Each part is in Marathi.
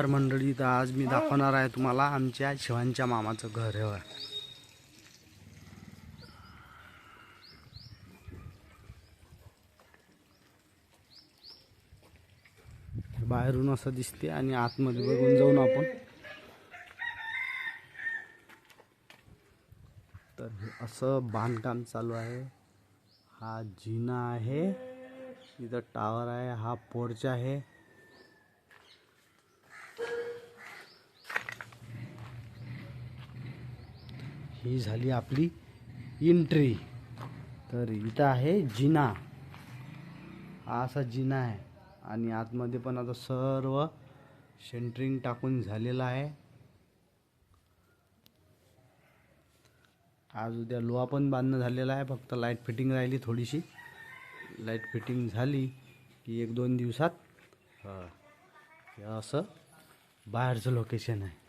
उपचार मंडळी तर आज मी दाखवणार आहे तुम्हाला आमच्या शिवांच्या मामाचं घर आहे बाहेरून असं दिसते आणि आतमध्ये बघून जाऊन आपण. तर असं बांधकाम चालू आहे. हा जिना आहे इथं टावर आहे हा पोर्च आहे. ही झाली आपली एंट्री तर इथं आहे जिना. हा असा जिना आहे. आणि आतमध्ये पण आता सर्व सेंटरिंग टाकून झालेलं आहे. आज उद्या लोहा पण बांधणं झालेला आहे. फक्त लाइट फिटिंग राहिली थोडीशी. लाइट फिटिंग झाली की एक दोन दिवसात असं बाहेरचं लोकेशन आहे.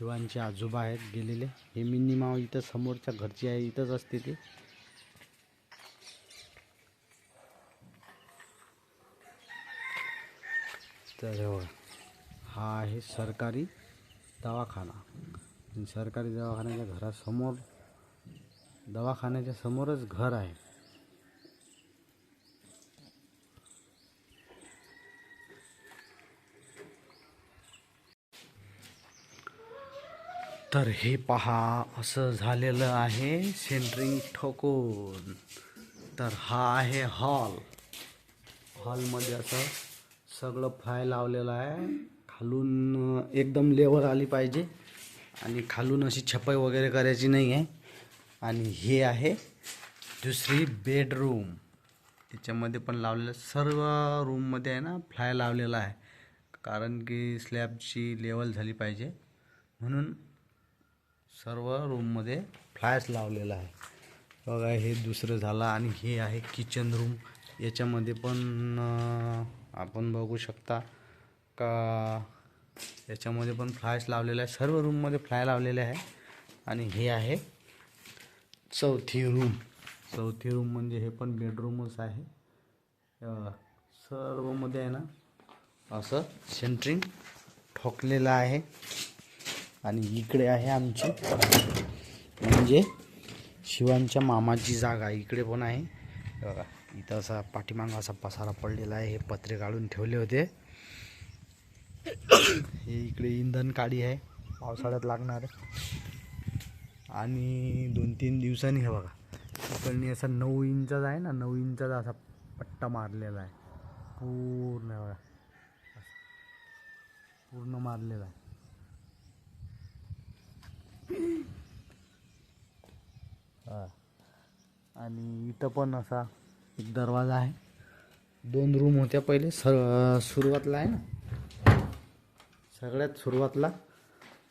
शिवांचे आजोबा आहेत गेलेले. हे मिनी माव इथं समोरच्या घरची आहे इथंच असते ते. तर हा आहे सरकारी दवाखाना. सरकारी दवाखान्याच्या घरासमोर दवाखान्याच्या समोरच घर आहे. तर हे पहा असं झालेलं आहे सेंटरिंग ठोकून. तर हा आहे हॉल. हॉलमध्ये असं सगळं फ्लाय लावलेलं आहे. खालून एकदम लेवल आली पाहिजे. आणि खालून अशी छपाई वगैरे करायची नाही आहे आणि हे आहे दुसरी बेडरूम. त्याच्यामध्ये पण लावलेलं सर्व रूममध्ये आहे ना फ्लाय लावलेला आहे. कारण की स्लॅबची लेवल झाली पाहिजे. म्हणून सर्व रूममध्ये फ्लॅश लावलेला आहे. बघा हे दुसरं झालं आणि हे आहे किचन रूम याच्यामध्ये पण आपण बघू शकता का याच्यामध्ये पण फ्लॅश लावलेला आहे. सर्व रूममध्ये फ्लाय लावलेले आहे. आणि हे आहे चौथी रूम चौथी रूम म्हणजे हे पण बेडरूमच आहे. सर्वमध्ये आहे ना असं सेंटरिंग ठोकलेलं आहे. आणि इकडे आहे आमची. म्हणजे शिवांच्या मामाची जागा इकडे पण आहे. बघा इथं असा पाठीमागं असा पसारा पडलेला आहे. हे पत्रे काढून ठेवले होते. हे इकडे इंधन काडी आहे. पावसाळ्यात लागणार. आणि दोन तीन दिवसांनी हे बघा. इकडनी असा नऊ इंचाचा आहे ना नऊ इंचाचा असा पट्टा मारलेला आहे. पूर्ण बघा. पूर्ण मारलेला आहे. हा. आणि इथं पण असा एक दरवाजा आहे. दोन रूम होत्या पहिले. सर सुरुवातला आहे ना? सगळ्यात सुरुवातला.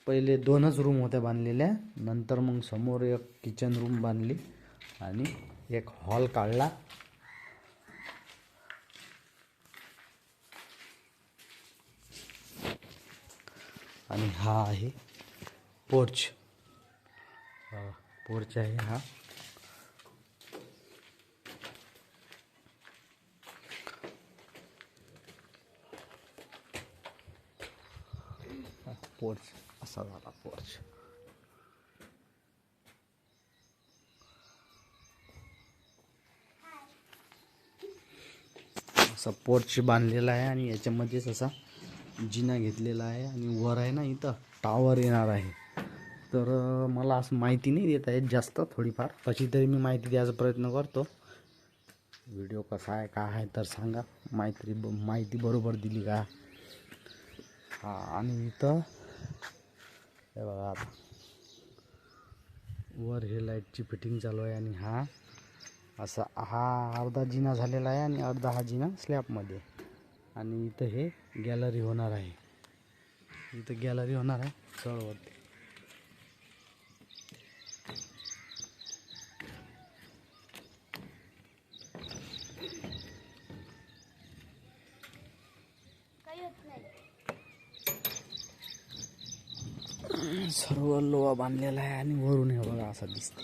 पहिले दोनच रूम होत्या बांधलेल्या. नंतर मग समोर एक किचन रूम बांधली आणि एक हॉल काढला. आणि हा आहे पोर्च पोर्च आहे हा. पोर्च असा झाला पोर्च. असा पोर्च बांधलेला आहे आणि याच्यामध्येच असा जिना घेतलेला आहे आणि वर आहे ना इथं टावर येणार आहे. तर मला असं माहिती नाही देत येत जास्त थोडीफार. तशी तरी मी माहिती द्यायचा प्रयत्न करतो. व्हिडिओ कसा आहे काय आहे तर सांगा. माहिती ब माहिती बरोबर दिली का? हा आणि इथं हे बघा आता. वर हे लाईटची फिटिंग चालू आहे आणि हा असा हा अर्धा जिना झालेला आहे आणि अर्धा हा जिना स्लॅबमध्ये. आणि इथं हे गॅलरी होणार आहे. इथं गॅलरी होणार आहे चळवरती सर्व लोहा बांधलेला आहे आणि वरून हे बघा असं दिसत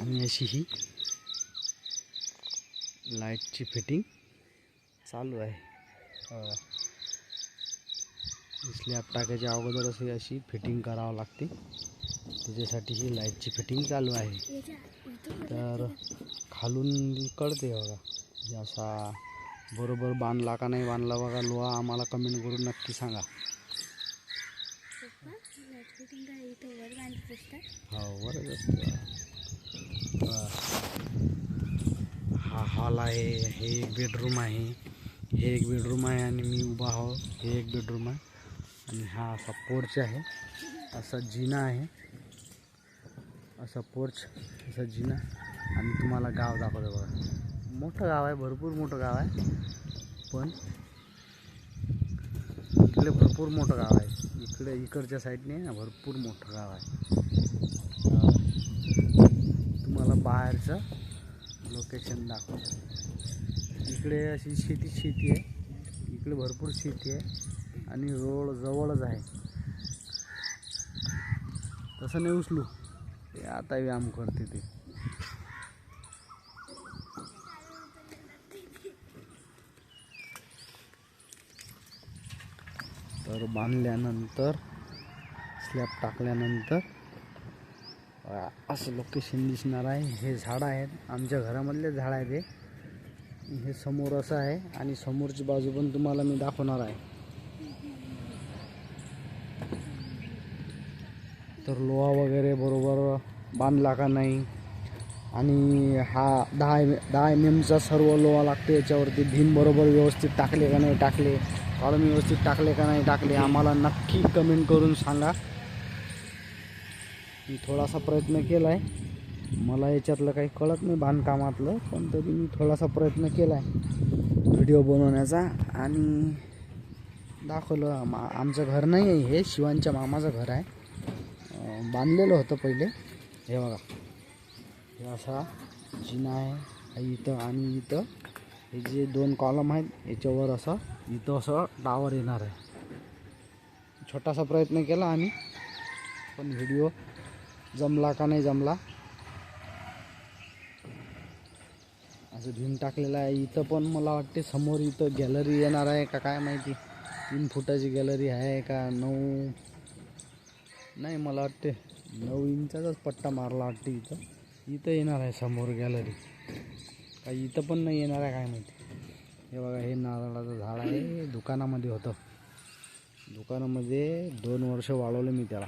आणि अशी ही लाईटची फिटिंग चालू आहे. स्लॅब टाकायच्या अगोदर अशी अशी फिटिंग करावं लागते. त्याच्यासाठी ही लाईटची फिटिंग चालू आहे. तर खालून कळते बघा. असा बरोबर बांधला का नाही बांधला बघा. लोहा आम्हाला कमेंट करून नक्की सांगा. हो बरंच असतं हा हॉल आहे हे एक बेडरूम आहे. हे एक बेडरूम आहे आणि मी उभा आहो. हे एक बेडरूम आहे. आणि हा असा पोर्च आहे. असा जिना आहे. असा पोर्च असा जिना. आणि तुम्हाला गाव दाखवतो बघा. मोठं गाव आहे भरपूर मोठं गाव आहे. पण इकडे भरपूर मोठं गाव आहे. इकडे इकडच्या साईडने ना भरपूर मोठं गाव आहे. तुम्हाला बाहेरचं लोकेशन दाखवतो. इकडे अशी शेती शेती आहे. इकडे भरपूर शेती आहे आणि रोड जवळच आहे. तसं नाही उचलू. ते आता व्यायाम करते ते. तर बांधल्यानंतर स्लॅब टाकल्यानंतर असं लोकेशन दिसणार आहे. हे झाडं आहेत. आमच्या घरामधले झाड आहे ते हे समोर असं आहे आणि समोरची बाजू पण तुम्हाला मी दाखवणार आहे. तर लोहा वगैरे बरोबर बांधला का नाही? आणि हा दहा एम दहा एम एमचा सर्व लोहा लागतो. याच्यावरती भीम बरोबर व्यवस्थित टाकले का नाही टाकले? कॉलम व्यवस्थित टाकले का नाही टाकले आम्हाला नक्की कमेंट करून सांगा. मी थोडासा प्रयत्न केला आहे मला याच्यातलं काही कळत नाही बांधकामातलं पण तरी मी थोडासा प्रयत्न केला आहे व्हिडिओ बनवण्याचा. आणि दाखवलं मा आमचं घर नाही आहे हे शिवांच्या मामाचं घर आहे. बांधलेलं होतं पहिले. हे बघा. हे असा जिना आहे इथं आणि इथं. हे जे दोन कॉलम आहेत याच्यावर असं इथं असं टावर येणार आहे. छोटासा प्रयत्न केला आम्ही पण व्हिडिओ जमला का नाही जमला. असं भीम टाकलेलं आहे. इथं पण मला वाटते समोर इथं गॅलरी येणार आहे का काय माहिती. तीन फुटाची गॅलरी आहे का नऊ? नाही मला वाटते नऊ इंचाचाच पट्टा मारला वाटते इथं. इथं येणार आहे समोर गॅलरी काही इथं पण नाही येणार आहे काय माहिती. हे बघा हे नारळाचं झाड आहे. दुकानामध्ये होतं. दुकानामध्ये दोन वर्ष वाढवलं मी त्याला.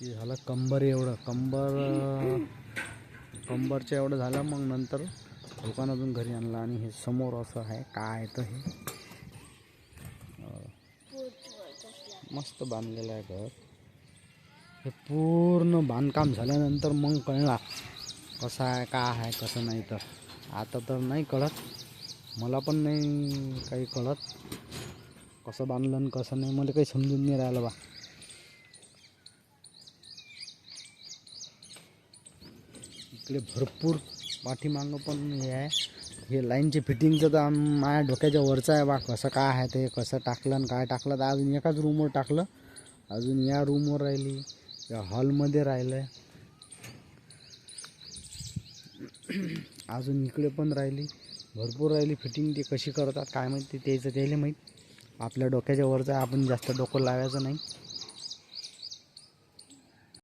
ते झालं कंबर एवढं. कंबर कंबरच्या एवढं झालं मग नंतर दुकानातून घरी आणलं आणि हे समोर असं आहे. काय तर हे. मस्त बांधलेलं आहे घर. हे पूर्ण बांधकाम झाल्यानंतर मग कळला कसं आहे का आहे कसं नाही तर. आता तर नाही कळत. मला पण नाही काही कळत. कसं बांधलं आणि कसं नाही मला काही समजून नाही राहिलं बा. इकडे भरपूर पाठीमागं पण हे आहे. हे लाईनचे फिटिंगचं तर माझ्या डोक्याच्या वरचं आहे बा. कसं काय आहे ते कसं टाकलं आणि काय टाकलं. तर अजून एकाच रूमवर टाकलं. अजून या रूमवर राहिली. या हॉलमध्ये राहिलं अजून इकडे पण राहिली. भरपूर राहिली फिटिंग ते कशी करतात काय माहिती त्याचं त्याला माहीत. आपल्या डोक्याच्या वरचं आपण जास्त डोकं लावायचं नाही.